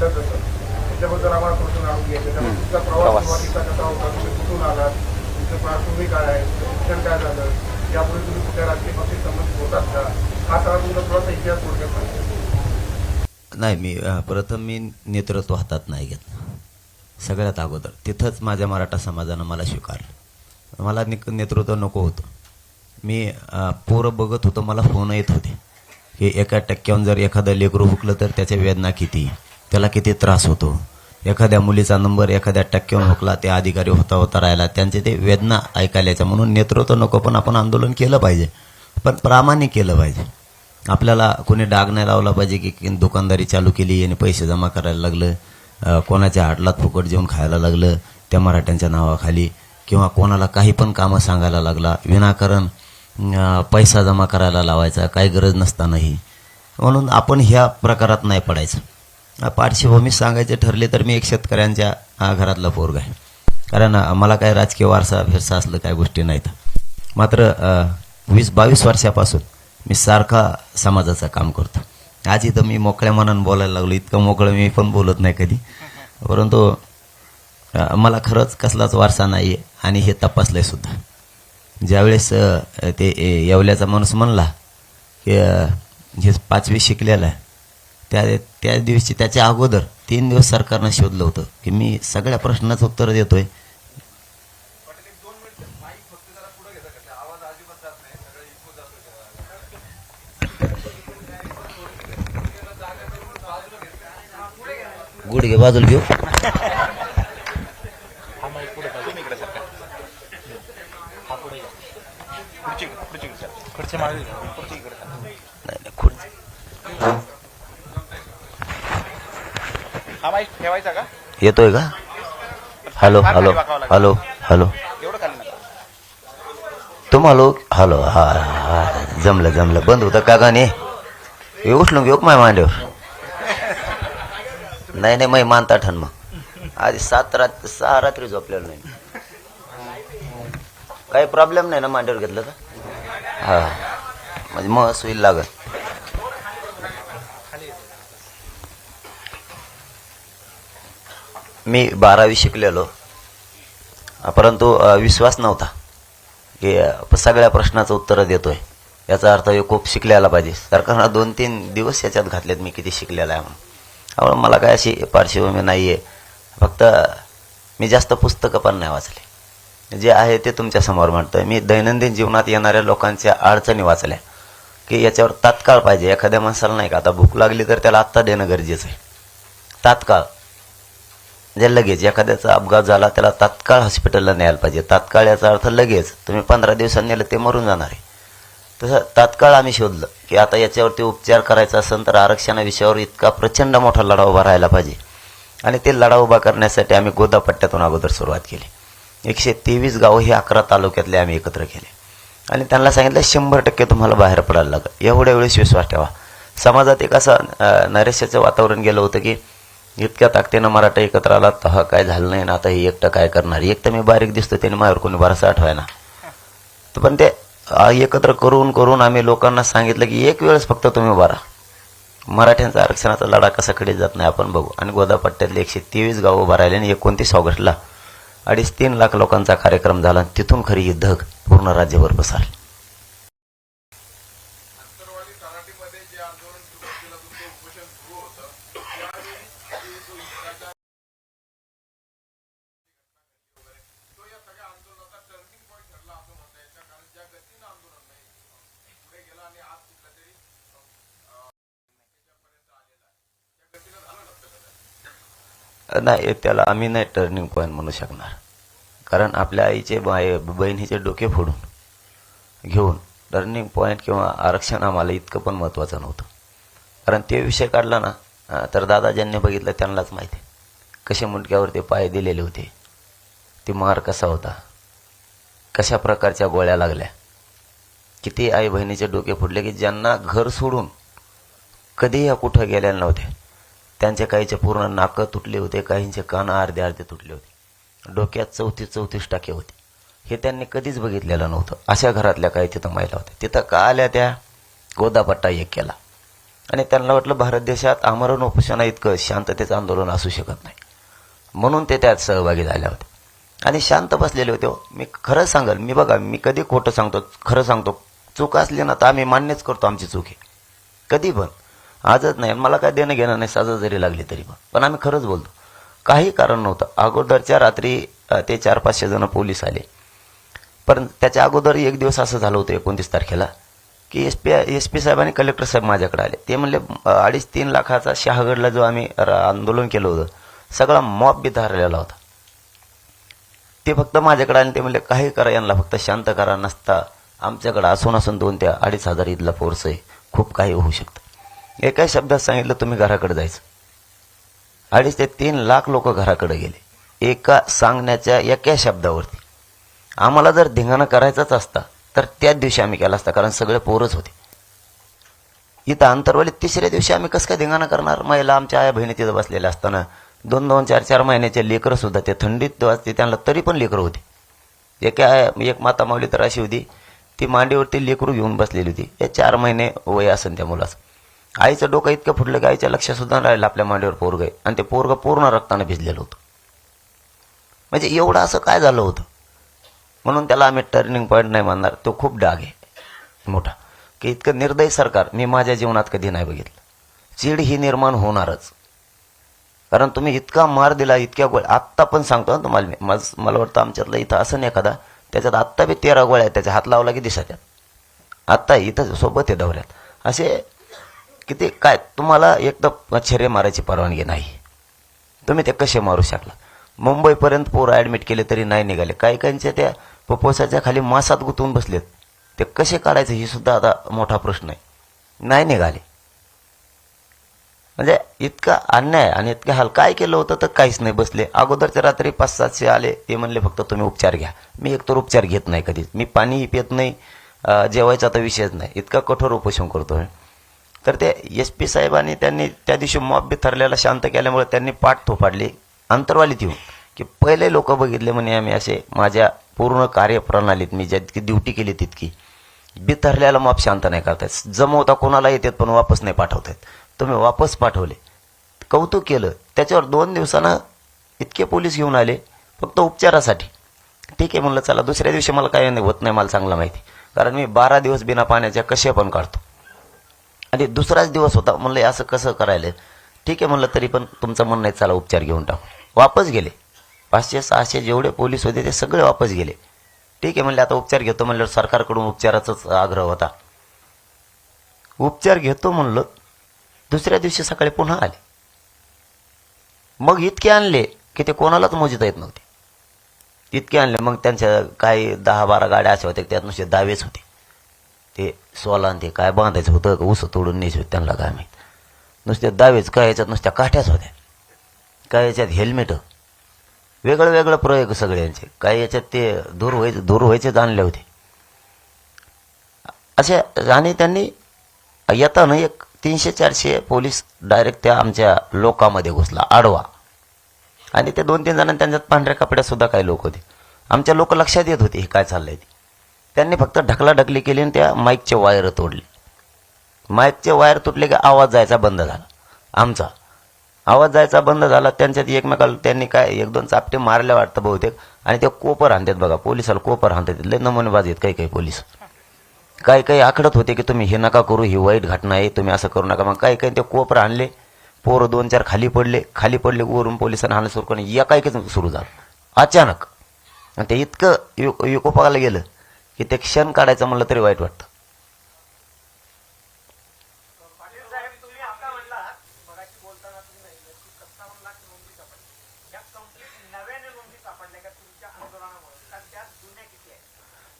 त्याच्याबद्दल आम्हाला थोडंसं जाणून घ्यायचं त्यामुळे तुमचा प्रवास सुरुवातीचा कसा होता? तुम्ही कुठून आलात? तुमचं काय आहे? तुमचं शिक्षण काय झालं? यापूर्वी तुम्ही कुठल्या राजकीय पक्षाशी संबंधित होतात का हा सगळा तुमचा थोडासा इतिहास थोडक्यात नाही मी प्रथम मी नेतृत्व हातात नाही घेत सगळ्यात अगोदर. तिथंच माझ्या मराठा समाजानं मला स्वीकारलं. मला निक नेतृत्व नको होतं. मी पोरं बघत होतो मला फोन येत होते. की एका टक्क्याहून जर एखादं लेकरू हुकलं तर त्याच्या वेदना किती? त्याला किती त्रास होतो. एखाद्या मुलीचा नंबर एखाद्या टक्क्यावर हुकला ते अधिकारी होता होता राहिला त्यांचे ते वेदना ऐकायला म्हणून नेतृत्व नको पण आपण आंदोलन केलं पाहिजे. पण प्रामाणिक केलं पाहिजे. आपल्याला कोणी डाग नाही लावला पाहिजे की दुकानदारी चालू केली आणि पैसे जमा करायला लागलं कोणाच्या हाटलात फुकट जेवण खायला लागलं त्या मराठ्यांच्या नावाखाली किंवा कोणाला काही पण कामं सांगायला लागला विनाकारण पैसा जमा करायला लावायचा काही गरज नसतानाही. म्हणून आपण ह्या प्रकारात नाही पडायचं. पार्श्वभूमी सांगायचे ठरले तर मी एक शेतकऱ्यांच्या घरातला पोरग आहे. कारण मला काय राजकीय वारसा भेरसा असलं काय गोष्टी नाहीत. मात्र वीस बावीस वर्षापासून मी सारखा समाजाचं काम करतो. आज इथं मी मोकळ्या मनानं बोलायला लागलो. इतकं मोकळं मी पण बोलत नाही कधी. परंतु मला खरंच कसलाच वारसा नाही आहे आणि हे तपासलंय सुद्धा. ज्यावेळेस ते ए, येवल्याचा माणूस म्हणला की हे पाचवी शिकलेला आहे. त्या त्या दिवशी त्याच्या अगोदर तीन दिवस सरकारनं शोधलं होतं की मी सगळ्या प्रश्नाचं उत्तर देतोय. गुडघे बाजूला घेऊ. नाही, नाही, खुर्ची. हा माईक ठेवायचा का? येतोय का? हॅलो हॅलो हॅलो हॅलो एवढं खाली नका. तुम्हाला हॅलो हा हा जमलं जमलं. बंद होतं का गाणे? हे उठलं घेऊ माय मांड्यावर नाही नाही मै मानता ठन मग. आधी सात रात सहा रात्री झोपलेलो नाही काही प्रॉब्लेम नाही ना मांड्यावर घेतलं तर? हा. म्हणजे मग सुईल लागत मी बारावी शिकलेलो. परंतु विश्वास नव्हता की सगळ्या प्रश्नाचं उत्तरं देतोय. याचा अर्थ हे खूप शिकलेला पाहिजे. सरकारनं दोन तीन दिवस याच्यात घातलेत मी किती शिकलेला आहे म्हणून. त्यामुळे मला काय अशी पार्श्वभूमी नाही आहे फक्त मी जास्त पुस्तकं पण नाही वाचले. जे आहे ते तुमच्यासमोर म्हणतो म्हणतोय. मी दैनंदिन जीवनात येणाऱ्या लोकांच्या अडचणी वाचल्या. की याच्यावर तात्काळ पाहिजे. एखाद्या माणसाला नाही का आता भूक लागली तर त्याला आत्ता देणं गरजेचं आहे. तात्काळ. जे लगेच एखाद्याचा अपघात झाला त्याला तात्काळ हॉस्पिटलला न्यायला पाहिजे. तात्काळ याचा अर्थ लगेच. तुम्ही पंधरा दिवसांनी नेलं ते मरून जाणार आहे. तसं तात्काळ आम्ही शोधलं की आता याच्यावरती उपचार करायचा असेल तर आरक्षणा विषयावर इतका प्रचंड मोठा लढा उभा राहायला पाहिजे. आणि ते लढा उभा करण्यासाठी आम्ही गोदापट्ट्यातून अगोदर सुरुवात केली. एकशे तेवीस गावं हे अकरा तालुक्यातले आम्ही एकत्र केले. आणि त्यांना सांगितलं शंभर टक्के तुम्हाला बाहेर पडायला लागेल. एवढ्या वेळेस विश्वास ठेवा. समाजात एक असं अं, नैराश्याचं वातावरण गेलं होतं की इतक्या ताकदीनं मराठा एकत्र आला तर हा काय झालं नाही ना आता हे एकटं काय करणार? एक तर मी बारीक दिसतो त्याने माझ्यावर कोणी भरोसा आठवायना. तर पण ते एकत्र करून करून आम्ही लोकांना सांगितलं की एक वेळेस फक्त तुम्ही उभा मराठ्यांचा आरक्षणाचा लढा कसा कडे जात नाही आपण बघू. आणि गोदापट्ट्यातले एकशे तेवीस गावं उभा राहिले आणि एकोणतीस ऑगस्टला अडीच तीन लाख लोकांचा कार्यक्रम झाला आणि तिथून खरी ही धग पूर्ण राज्यभर पसरली आंतरवाली तलाठीमध्ये जे आंदोलन सुरू केलं तुमचं उपोषण सुरू होतं त्यावेळी ते जो हिंसाचार तो या सगळ्या आंदोलनाचा टर्निंग पॉईंट ठरला असं म्हणता येतं कारण ज्या गतीनं आंदोलन नाही पुढे गेला आणि आज कुठल्या तरी अं, त्याच्यापर्यंत आलेला आहे त्या गतीनं झालं नसतं का नाही त्याला आम्ही नाही टर्निंग पॉईंट म्हणू शकणार. कारण आपल्या आईचे बाय बहिणीचे डोके फोडून घेऊन टर्निंग पॉईंट किंवा आरक्षण आम्हाला इतकं पण महत्त्वाचं नव्हतं. कारण ते विषय काढला ना तर दादा ज्यांनी बघितलं त्यांनाच माहिती. आहे कसे मुंडक्यावर ते पाय दिलेले होते. ते मार कसा होता. कशा प्रकारच्या गोळ्या लागल्या. किती आई बहिणीचे डोके फुटले की ज्यांना घर सोडून कधीही कुठं गेलेले नव्हत्या त्यांच्या काहीचे पूर्ण नाकं तुटले होते काहींचे कान अर्धे अर्धे तुटले होते. डोक्यात चौतीस चौतीस टाके होते. हे त्यांनी कधीच बघितलेलं नव्हतं. अशा घरातल्या काही तिथं महिला होत्या. तिथं का आल्या त्या? गोदापट्टा एक केला. आणि त्यांना वाटलं भारत देशात आमरण उपोषणा इतकं शांततेचं आंदोलन असू शकत नाही. म्हणून ते त्यात सहभागी झाले होते. आणि शांत बसलेले होते. मी खरं सांगेल मी बघा मी कधी खोटं सांगतो खरं सांगतो. चूक असली ना तर आम्ही मान्यच करतो आमची चूक आहे. कधी पण. आजच नाही मला काय देणं घेणं नाही साजा जरी लागली तरी पण. पण आम्ही खरंच बोलतो. काही कारण नव्हतं. अगोदरच्या रात्री ते चार पाचशे जण पोलीस आले. पण त्याच्या अगोदर एक दिवस असं झालं होतं एकोणतीस तारखेला की एस पी एस पी साहेब आणि कलेक्टर साहेब माझ्याकडे आले. ते म्हणले अडीच तीन लाखाचा शहागडला जो आम्ही र- आंदोलन केलं होतं सगळा मॉब बी धरलेला होता. ते फक्त माझ्याकडे आले ते म्हणले काही करा यांना फक्त शांत करा नसता. आमच्याकडे असून असून दोन त्या अडीच हजार इथला फोर्स आहे. खूप काही होऊ शकतं. एका शब्दात सांगितलं तुम्ही घराकडे जायचं. अडीच ते तीन लाख लोक घराकडे गेले. एका सांगण्याच्या एका शब्दावरती. आम्हाला जर धिंगाणा करायचाच असता तर त्याच दिवशी आम्ही केला असता कारण सगळे पोरच होते. इथं अंतरवली तिसऱ्या दिवशी आम्ही कसं काय धिंगाणा करणार? महिला आमच्या आया बहिणी तिथं बसलेल्या असताना दोन दोन चार चार महिन्याचे लेकरं सुद्धा ते थंडीत असते त्यांना तरी पण लेकरं होती. एका एक माता माऊली तर अशी होती ती मांडीवरती लेकरू घेऊन बसलेली होती. हे चार महिने वय असेल त्या मुलाचं. आईचं डोकं इतकं फुटलं की आईच्या लक्ष सुद्धा राहिलं आपल्या मांडीवर पोरग आहे. आणि ते पोरग पूर्ण रक्तानं भिजलेलं होतं. म्हणजे एवढं असं काय झालं होतं? म्हणून त्याला आम्ही टर्निंग पॉईंट नाही मानणार. तो खूप डाग आहे. मोठा. की इतकं निर्दयी सरकार. मी माझ्या जीवनात कधी नाही बघितलं. चीड ही निर्माण होणारच. कारण तुम्ही इतका मार दिला इतक्या गोळ्या. आत्ता पण सांगतो ना तुम्हाला मी. माझ- मला वाटतं आमच्यातलं इथं असं नाही एखादा. त्याच्यात आत्ता बी तेरा गोळ्या आहेत. त्याच्या हात लावला की दिसत आत्ता इथं सोबत आहे दौऱ्यात. असे की ते काय? तुम्हाला एकदम तर मच्छरे मारायची परवानगी नाही. तुम्ही ते कसे मारू शकला? मुंबईपर्यंत पोरं ॲडमिट केले तरी नाही निघाले. काही काहींच्या त्या पपोसाच्या खाली मासात गुंतवून बसलेत. ते कसे काढायचे ही सुद्धा आता मोठा प्रश्न आहे. नाही निघाले. म्हणजे इतका अन्याय आणि इतका हाल काय केलं होतं तर काहीच नाही बसले. अगोदरच्या रात्री पाच सातशे आले. ते म्हणले फक्त तुम्ही उपचार घ्या. मी एकतर उपचार घेत नाही कधीच. मी पाणीही पित नाही. जेवायचा तर विषयच नाही. इतका कठोर उपोषण करतो मी तर ते एस पी साहेबांनी त्यांनी त्या दिवशी मॉब बी थरलेला शांत केल्यामुळे त्यांनी पाठ थोपाडली अंतरवालीत येऊन. की पहिले लोक बघितले म्हणे आम्ही असे माझ्या पूर्ण कार्यप्रणालीत मी जितकी ड्युटी केली तितकी. बिथरल्याला मॉब शांत नाही करतायत. जमवता कोणाला येतात पण वापस नाही पाठवतायत. तुम्ही वापस पाठवले. कौतुक केलं. त्याच्यावर दोन दिवसानं इतके पोलीस घेऊन आले फक्त उपचारासाठी. ठीक आहे म्हणलं चला दुसऱ्या दिवशी मला काय नाही होत नाही मला चांगलं माहिती. कारण मी बारा दिवस बिना पाण्याच्या कसे पण काढतो. आणि दुसराच दिवस होता म्हणलं असं कसं करायला? ठीक आहे म्हणलं तरी पण तुमचं म्हणणं आहे चला उपचार घेऊन टाकू. वापस गेले. पाचशे सहाशे जेवढे पोलीस होते ते सगळे वापस गेले. ठीक आहे म्हणले आता उपचार घेतो म्हणलं सरकारकडून उपचाराचाच आग्रह होता. उपचार घेतो म्हणलं दुसऱ्या दिवशी सकाळी पुन्हा आले. मग इतके आणले की ते कोणालाच मोजता येत नव्हते. इतके आणले मग त्यांच्या काही दहा बारा गाड्या अशा होत्या त्यात नुसते दावेच होते. ते सोला आणि ते काय बांधायचं होतं का उसं तोडून न्यायचं होतं त्यांना काय माहीत. नुसते दावेच काय याच्यात नुसत्या काठ्याच होत्या. काय याच्यात हेल्मेट वेगळं वेगळं प्रयोग सगळ्यांचे. काय याच्यात ते दूर व्हायचे दूर व्हायचेच आणले होते. असे आणि त्यांनी येताना एक तीनशे चारशे पोलीस डायरेक्ट त्या आमच्या लोकामध्ये घुसला आडवा. आणि ते दोन तीन जणांनी त्यांच्यात पांढऱ्या कपड्यात सुद्धा काही लोक होते. आमच्या लोक लक्षात येत होते हे काय चाललंय ते. त्यांनी फक्त ढकलाढकली केली आणि त्या माईकचे वायर तोडले. माईकचे वायर तुटले की आवाज जायचा बंद झाला. आमचा आवाज जायचा बंद झाला. त्यांच्यात एकमेकाला त्यांनी काय एक दोन चापटे मारल्या वाटतं बहुतेक. आणि ते कोपर हाणतात बघा पोलिसाला कोपर हाणतात. लय नमुनेबाज आहेत काही काही पोलीस. काही काही आखडत होते की तुम्ही हे नका करू ही वाईट घटना आहे तुम्ही असं करू नका. मग काही काही ते कोपर आणले पोरं दोन चार खाली पडले. खाली पडले वरून पोलिसांना हाणं सुरू करून एकाएकच सुरू झालं. अचानक. आणि ते इतकं युको युकोपाला गेलं. की ते क्षण काढायचं म्हणलं तरी वाईट वाटतं.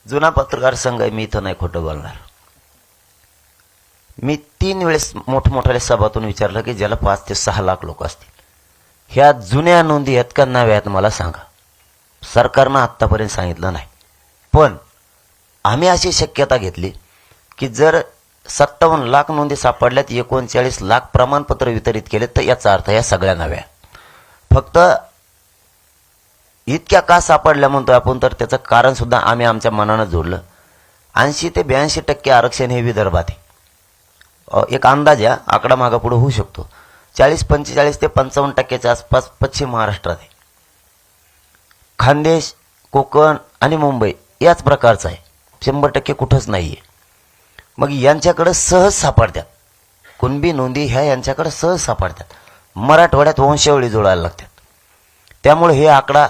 जुना पत्रकार संघ आहे मी इथं नाही खोटं बोलणार. मी तीन वेळेस मोठमोठ्या सभातून विचारलं की ज्याला पाच ते सहा लाख लोक असतील. ह्या जुन्या नोंदी आहेत का नव्या आहेत मला सांगा. सरकारनं आत्तापर्यंत सांगितलं नाही. पण आम्ही अशी शक्यता घेतली की जर सत्तावन्न लाख नोंदी सापडल्यात एकोणचाळीस लाख प्रमाणपत्र वितरित केले तर याचा अर्थ या सगळ्या नव्या. फक्त इतक्या का सापडल्या म्हणतो आपण तर त्याचं कारणसुद्धा आम्ही आमच्या मनानं जोडलं. ऐंशी ते ब्याऐंशी टक्के आरक्षण हे विदर्भात आहे. एक अंदाज या आकडा मागापुढं होऊ शकतो. चाळीस पंचेचाळीस ते पंचावन्न टक्क्याच्या आसपास पश्चिम महाराष्ट्रात आहे. खानदेश कोकण आणि मुंबई याच प्रकारचं आहे. शंभर टक्के कुठंच नाही आहे मग यांच्याकडं सहज सापडतात. कुणबी नोंदी ह्या यांच्याकडं सहज सापडतात. मराठवाड्यात वंशावळी जोडायला लागतात. त्यामुळे हे आकडा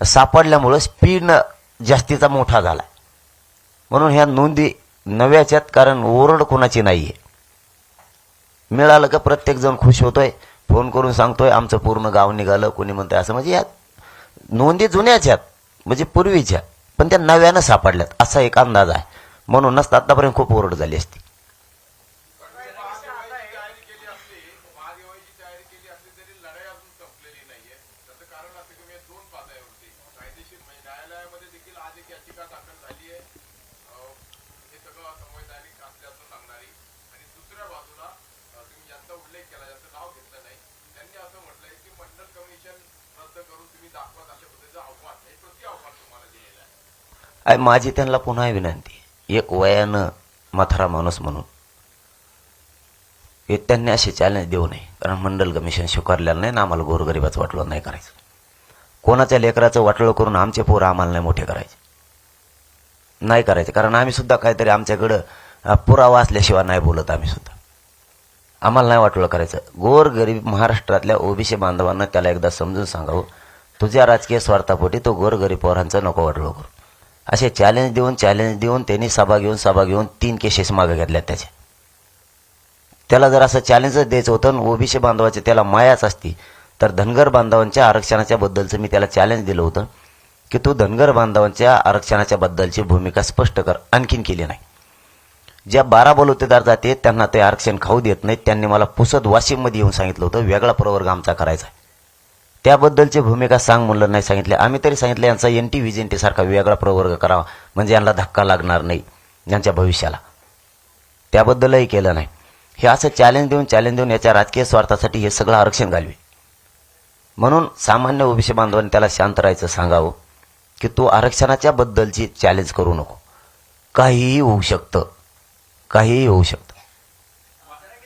सापडल्यामुळं स्पीड जास्तीचा मोठा झाला म्हणून ह्या नोंदी नव्याच्यात कारण ओरड कोणाची नाही आहे मिळालं का प्रत्येकजण खुश होतोय फोन करून सांगतोय आमचं पूर्ण गाव निघालं कोणी म्हणतंय असं. म्हणजे या नोंदी जुन्याच्यात म्हणजे पूर्वीच्या. पण त्या नव्यानं सापडल्यात असा एक अंदाज आहे. म्हणूनच आतापर्यंत खूप ओरड झाली असती तयारी केली असली महादेवाची तयारी केली असली तरी लढाई अजून संपलेली नाहीये त्याचं कारण असं की मी दोन पातळ्यावरती कायदेशीर म्हणजे न्यायालयामध्ये देखील आज एक याचिका दाखल झाली आहे अं, हे सगळं संवैधानिक असल्याचं सांगणारी आणि दुसऱ्या बाजूला अं, तुम्ही ज्यांचा उल्लेख केला ज्याचं नाव घेतलं नाही त्यांनी असं म्हटलंय की मंडल कमिशन रद्द करून तुम्ही दाखवत अशा पद्धतीचं आव्हान हे प्रति आव्हान तुम्हाला दिलेलं आहे माझी त्यांना पुन्हा विनंती एक वयानं म्हातारा माणूस म्हणून. हे त्यांनी असे चॅलेंज देऊ नये. कारण मंडल कमिशन स्वीकारलेलं नाही ना आम्हाला गोरगरिबाचं वाटलं नाही करायचं. कोणाच्या लेकराचं वाटलं करून आमचे पोरं आम्हाला नाही मोठे करायचे. नाही करायचे. कारण आम्ही सुद्धा काहीतरी आमच्याकडं पुरावा असल्याशिवाय नाही बोलत आम्ही सुद्धा. आम्हाला नाही वाटलं करायचं. गोरगरीब महाराष्ट्रातल्या ओबीसी बांधवांना त्याला एकदा समजून सांगावं. तुझ्या राजकीय स्वार्थापोटी तो गोरगरीब पोरांचं नको वाटलं करू. असे चॅलेंज देऊन चॅलेंज देऊन त्यांनी सभा घेऊन सभा घेऊन तीन केसेस मागे घेतल्या त्याच्या त्याला जर असं चॅलेंजच द्यायचं होतं ओबीसी बांधवाचे त्याला मायाच असती तर धनगर बांधवांच्या आरक्षणाच्या बद्दलचं मी त्याला चॅलेंज दिलं होतं की तू धनगर बांधवांच्या आरक्षणाच्या बद्दलची भूमिका स्पष्ट कर आणखीन केली नाही. ज्या बारा बलुतेदार जाते त्यांना ते आरक्षण खाऊ देत नाहीत. त्यांनी मला पुसद वाशिममध्ये येऊन सांगितलं होतं वेगळा प्रवर्ग आमचा करायचा आहे. त्याबद्दलची भूमिका सांग म्हणलं नाही सांगितले. आम्ही तरी सांगितलं यांचा एन टी व्हिजेंटी सारखा वेगळा प्रवर्ग करावा. म्हणजे यांना धक्का लागणार नाही यांच्या भविष्याला. त्याबद्दलही केलं नाही. हे असं चॅलेंज देऊन चॅलेंज देऊन याच्या राजकीय स्वार्थासाठी हे सगळं आरक्षण घालवे. म्हणून सामान्य ओबीसी बांधवांनी त्याला शांत राहायचं सांगावं की तू आरक्षणाच्या बद्दलची चॅलेंज करू नको. काहीही होऊ शकतं. काहीही होऊ शकतं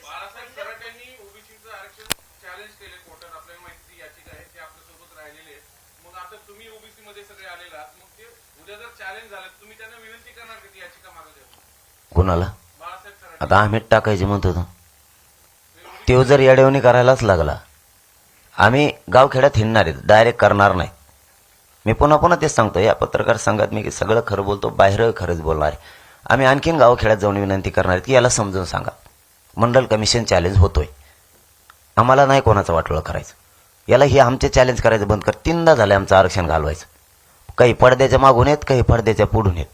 बाळासाहेब सराट यांनी ओबीसीचं आरक्षण चॅलेंज केले कोर्टात आपल्याला माहिती याचिका आहे ते आपल्यासोबत राहिलेले आहेत मग आता तुम्ही ओबीसी मध्ये सगळे आलेला आहात मग ते उद्या जर चॅलेंज झालं तुम्ही त्यांना विनंती करणार की ती याचिका मागे कोणाला? बाळासाहेब आता आम्ही टाकायचे म्हणत होतो. तो जर येडवणी करायलाच लागला आम्ही गावखेड्यात हिंडणार आहेत डायरेक्ट करणार नाही. मी पुन्हा पुन्हा तेच सांगतो या पत्रकार संघात मी सगळं खरं बोलतो बाहेर खरंच बोलणार आहे. आम्ही आणखीन गावखेड्यात जाऊन विनंती करणार आहेत की याला समजून सांगा. मंडल कमिशन चॅलेंज होतोय. आम्हाला नाही कोणाचं वाटोळं करायचं. याला हे आमचे चॅलेंज करायचं बंद कर. तीनदा झालं आमचं आरक्षण घालवायचं. काही पडद्याच्या मागून येत काही पडद्याच्या पुढून येत.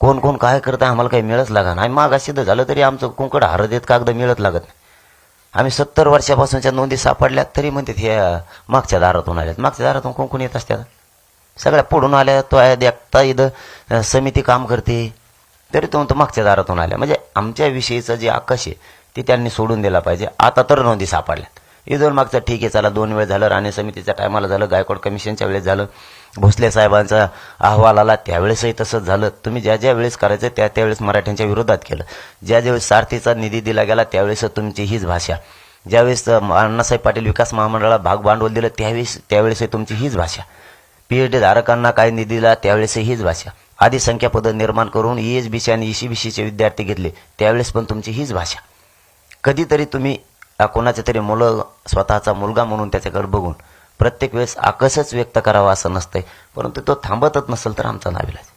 कोण कोण काय करत आहे आम्हाला काही मिळत लागा नाही मागा सिद्ध झालं तरी आमचं कुंकड हरत येत कागद मिळत लागत नाही. आम्ही सत्तर वर्षापासूनच्या नोंदी सापडल्या तरी म्हणतात हे मागच्या दारातून आल्यात. मागच्या दारातून कोण कोण येत असतात सगळ्या पुढून आल्या तो आहे देखता इथं समिती काम करते. तरी तो मागच्या दारातून आल्या. म्हणजे आमच्या विषयीचं जे आकाश आहे ते त्यांनी सोडून दिला पाहिजे. आता तर नोंदी सापडल्या. ईदवर मागचं ठीक आहे चला दोन वेळ झालं राणे समितीच्या टायमाला झालं गायकवाड कमिशनच्या वेळेस झालं भोसले साहेबांचा अहवाल आला त्यावेळेसही तसंच झालं. तुम्ही ज्या ज्या वेळेस करायचं त्या त्यावेळेस मराठ्यांच्या विरोधात केलं. ज्या ज्यावेळेस सारथीचा निधी दिला गेला त्यावेळेस तुमची हीच भाषा. ज्यावेळेस अण्णासाहेब पाटील विकास महामंडळाला भाग भांडवल दिलं त्यावेळेस त्यावेळेसही तुमची हीच भाषा. पीएचडी धारकांना काय निधी दिला त्यावेळेसही हीच भाषा. आधी संख्या पद निर्माण करून ई एस बी सी आणि ई सी बी सीचे विद्यार्थी घेतले त्यावेळेस पण तुमची हीच भाषा. कधीतरी तुम्ही कोणाचे तरी मुलं स्वतःचा मुलगा म्हणून त्याच्याकडे बघून प्रत्येक वेळेस आकसच व्यक्त करावा असं नसतंय. परंतु तो थांबतच नसेल तर आमचा नाविलाज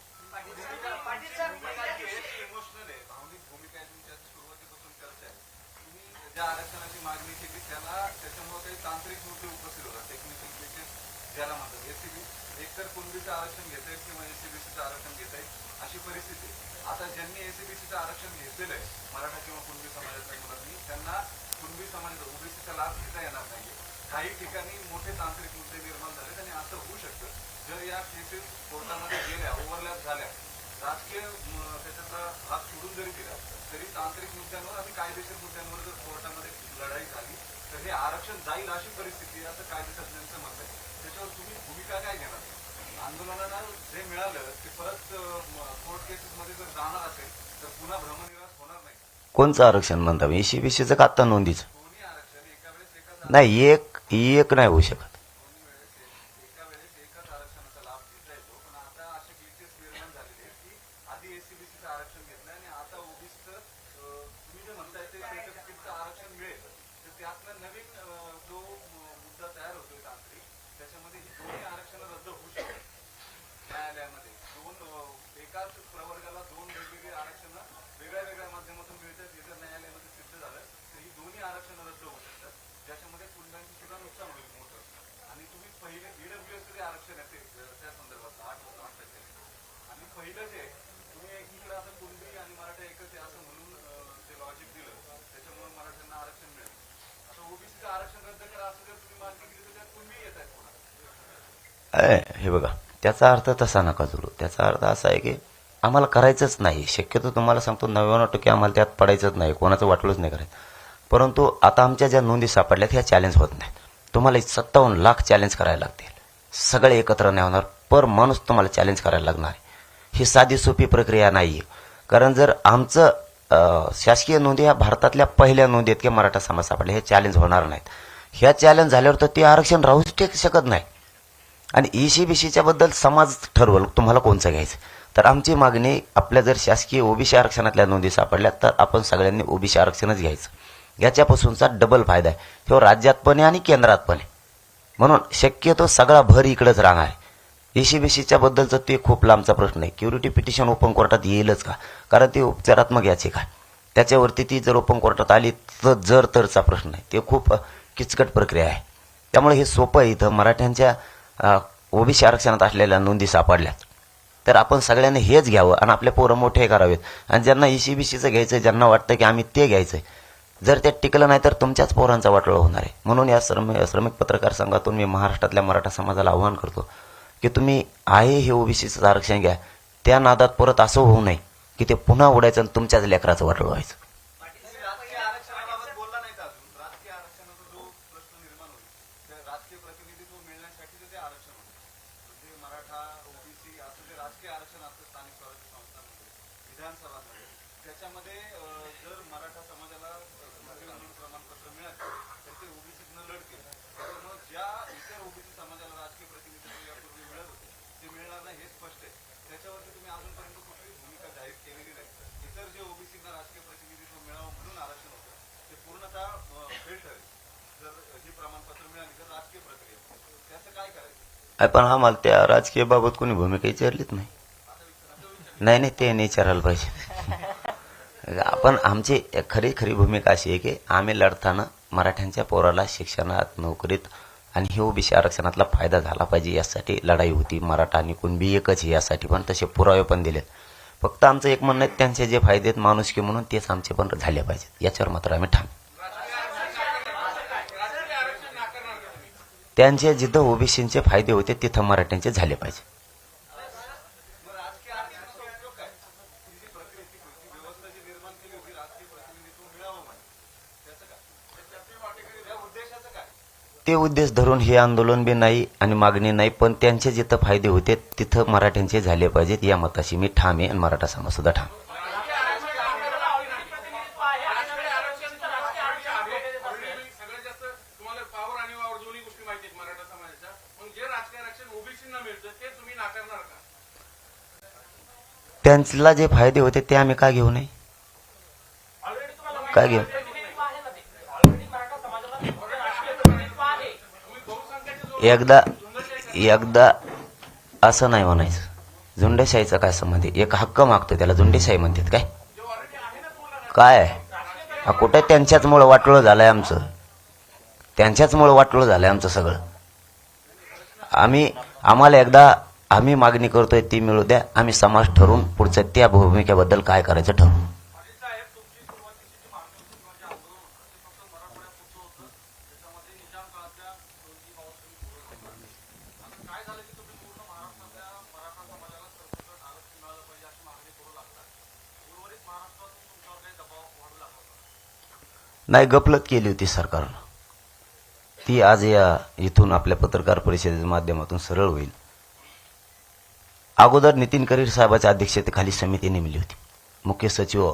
आता ज्यांनी एसीबीसीचं आरक्षण घेतलेलं आहे मराठा किंवा कुणबी समाजाच्या मुलांनी त्यांना कुणबी समाज ओबीसीचा लाभ घेता येणार नाहीये काही ठिकाणी मोठे तांत्रिक मुद्दे निर्माण झाले आणि असं होऊ शकतं. जर या केसेस कोर्टामध्ये गेल्या ओव्हरलॅप झाल्या राजकीय त्याच्याचा हात सोडून जरी दिला तरी तांत्रिक मुद्द्यांवर आणि कायदेशीर मुद्द्यांवर जर कोर्टामध्ये लढाई झाली तर हे आरक्षण जाईल अशी परिस्थिती असं कायदेतज्ञांचं मत आहे. त्याच्यावर तुम्ही भूमिका काय घेणार? आंदोलनाला जे मिळालं ते परत कोर्ट केसेसमध्ये जर जाणार असेल तर पुन्हा भ्रमनिरास कोणचं आरक्षण म्हणता? मी ईशी बीसीचं का आत्ता नोंदीचं? नाही एक एक नाही होऊ शकत दोन्ही वेळेस एक- एका वेळेस एकाच आरक्षणाचा लाभ घेता येतो पण आता असे ग्लिचेस निर्माण झालेले आहेत की आधी एससीबीसीचं आरक्षण घेतलं आणि आता ओबीसीचं तुम्ही जे म्हणताय ते सर्टिफिकेटचं आरक्षण मिळेल तर त्यातनं नवीन अं, जो मु- मुद्दा तयार होतोय तांत्रिक त्याच्यामध्ये ही दोन्ही आरक्षण रद्द होऊ शकतात न्यायालयामध्ये दोन अं, एकाच प्रवर्गाला दोन वेगवेगळी आरक्षण वेगळ्या वेगळ्या माध्यमातून मिळतात हे जर न्यायालयामध्ये सिद्ध झालं तर ही दोन्ही आरक्षण रद्द होऊ शकतात ज्याच्यामध्ये कुंडांचं सुद्धा नुकसान होईल मोठं आणि तुम्ही पहिले ईडब्ल्यूएस जे आरक्षण आहे ते अं, त्या संदर्भात आठ आठ टक्के आणि पहिलं जे तुम्ही एकीकडे आता कुणबी आणि मराठा एकच आहे असं म्हणून अं, जे लॉजिक दिलं त्याच्यामुळे मराठ्यांना आरक्षण मिळेल आता ओबीसीचं आरक्षण रद्द करा असं जर तुम्ही मागणी केली तर त्यात कुणबी येत आहेत पुन्हा ए, हे बघा त्याचा अर्थ तसा नका जोडू. त्याचा अर्थ असा आहे की आम्हाला करायचंच नाही. शक्यतो तुम्हाला सांगतो नव्याण्णव टक्के आम्हाला त्यात पडायचंच नाही. कोणाचं वाटलंच नाही करायचं. परंतु आता आमच्या ज्या नोंदी सापडल्यात ह्या चॅलेंज होत नाहीत. तुम्हाला सत्तावन्न लाख चॅलेंज करायला लागतील. सगळे एकत्र नाही होणार. पर माणूस तुम्हाला चॅलेंज करायला लागणार आहे. ही साधी सोपी प्रक्रिया नाही आहे कारण जर आमचं शासकीय नोंदी ह्या भारतातल्या पहिल्या नोंदी आहेत की मराठा समाज सापडल्या हे चॅलेंज होणार नाहीत. ह्या चॅलेंज झाल्यावर तर ते आरक्षण राहूच शकत नाही. आणि ईसी बी बद्दल समाज ठरवल तुम्हाला कोणचं घ्यायचं? तर आमची मागणी आपल्या जर शासकीय ओबीसी आरक्षणातल्या नोंदी सापडल्या तर आपण सगळ्यांनी ओबीसी आरक्षणच घ्यायचं. याच्यापासूनचा डबल फायदा आहे. तो राज्यात पण आहे आणि केंद्रात पण आहे. म्हणून शक्यतो सगळा भर इकडंच राहणार आहे. ईसी बीसीच्या बद्दलचं ते खूप लांबचा प्रश्न आहे. क्युरिटी पिटिशन ओपन कोर्टात येईलच का? कारण ते उपचारात्मक याचे का त्याच्यावरती ती जर ओपन कोर्टात आली तर जर तरचा प्रश्न आहे. ते खूप किचकट प्रक्रिया आहे. त्यामुळे हे सोपं आहे इथं मराठ्यांच्या ओबीसी आरक्षणात असलेल्या नोंदी सापडल्यात. तर आपण सगळ्यांनी हेच घ्यावं आणि आपले पोरं मोठे करावेत. आणि ज्यांना ई सी बी सीचं घ्यायचं आहे ज्यांना वाटतं की आम्ही ते घ्यायचं आहे जर ते टिकलं नाही तर तुमच्याच पोरांचा वाटोळा होणार आहे. म्हणून या श्रम श्रमिक पत्रकार संघातून मी महाराष्ट्रातल्या मराठा समाजाला आव्हान करतो की तुम्ही आहे हे ओबीसीचं आरक्षण घ्या. त्या नादात परत असं होऊ नये की ते पुन्हा उडायचं आणि तुमच्याच लेकराचं वाटोळ व्हायचं तुम्ही राजकीय आरक्षणाबाबत बोलला नाहीत अजून राजकीय आरक्षणाचा जो प्रश्न निर्माण होईल त्या राजकीय प्रतिनिधित्व मिळण्यासाठी ते आरक्षण होतं म्हणजे मराठा ओबीसी असं जे राजकीय आरक्षण असतं स्थानिक स्वराज्य संस्थांमध्ये विधानसभांमध्ये त्याच्यामध्ये अं, जर मराठा समाजाला अं, मुस्लिम म्हणून प्रमाणपत्र मिळालं तर ते ओबीसीतनं लढ केलं त्याच्यामुळे ज्या इतर ओबीसी समाजाला राजकीय प्रतिनिधित्व यापूर्वी मिळत होते ते मिळणार नाही हे स्पष्ट आहे त्याच्यावरती तुम्ही अजूनपर्यंत कुठली भूमिका जाहीर केलेली नाही इतर जे ओबीसीना राजकीय प्रतिनिधित्व मिळावं म्हणून आरक्षण होतं ते पूर्णतः फेल ठरेल जर ही प्रमाणपत्र मिळाली तर राजकीय प्रक्रिया त्याचं काय करायचं आहे, पण आम्हाला त्या राजकीय बाबत कोणी भूमिका विचारलीच नाही. नाही नाही ते नाही विचारायला पाहिजे. आपण आमची खरी खरी भूमिका अशी आहे की आम्ही लढताना मराठ्यांच्या पोराला शिक्षणात नोकरीत आणि हे ओबीसी आरक्षणातला फायदा झाला पाहिजे यासाठी लढाई होती. मराठा आणि कुणबी एकच आहे यासाठी पण तसे पुरावे पण दिलेत. फक्त आमचं एक म्हणणं आहे त्यांचे जे फायदे आहेत माणुसकी म्हणून तेच आमचे पण झाले पाहिजेत. याच्यावर मात्र आम्ही ठाम त्यांचे जिथं ओबीसीचे फायदे होते तिथं मराठ्यांचे झाले पाहिजे. ते उद्देश धरून हे आंदोलन बी नाही आणि मागणी नाही पण त्यांचे जिथं फायदे होते तिथं मराठ्यांचे झाले पाहिजेत या मताशी मी ठाम आहे आणि मराठा समाज सुद्धा ठाम सगळ्यात जास्त तुम्हाला पावर आणि वावर दोन्ही गोष्टी माहिती आहेत मराठा समाजाच्या मग जे राजकीय आरक्षण ओबीसीना मिळतं ते तुम्ही नाकारणार का त्यांना जे फायदे होते ते आम्ही का घेऊ नये? का घेऊ? एकदा एकदा असं नाही म्हणायचं. झुंडेशाहीचा काय संबंध आहे? एक हक्क मागतो त्याला झुंडेशाही म्हणतात काय? काय हा कुठे त्यांच्याचमुळं वाटोळं झालंय आमचं? त्यांच्याचमुळं वाटोळं झालंय आमचं सगळं. आम्ही आम्हाला एकदा आम्ही मागणी करतोय ती मिळू द्या. आम्ही समाज ठरवून पुढचं त्या भूमिकेबद्दल काय करायचं ठरवू. नाही गपलत केली होती सरकारनं. ती आज या इथून आपल्या पत्रकार परिषदेच्या माध्यमातून सरळ होईल. अगोदर नितीन करीर साहेबाच्या अध्यक्षतेखाली समिती नेमली होती. मुख्य सचिव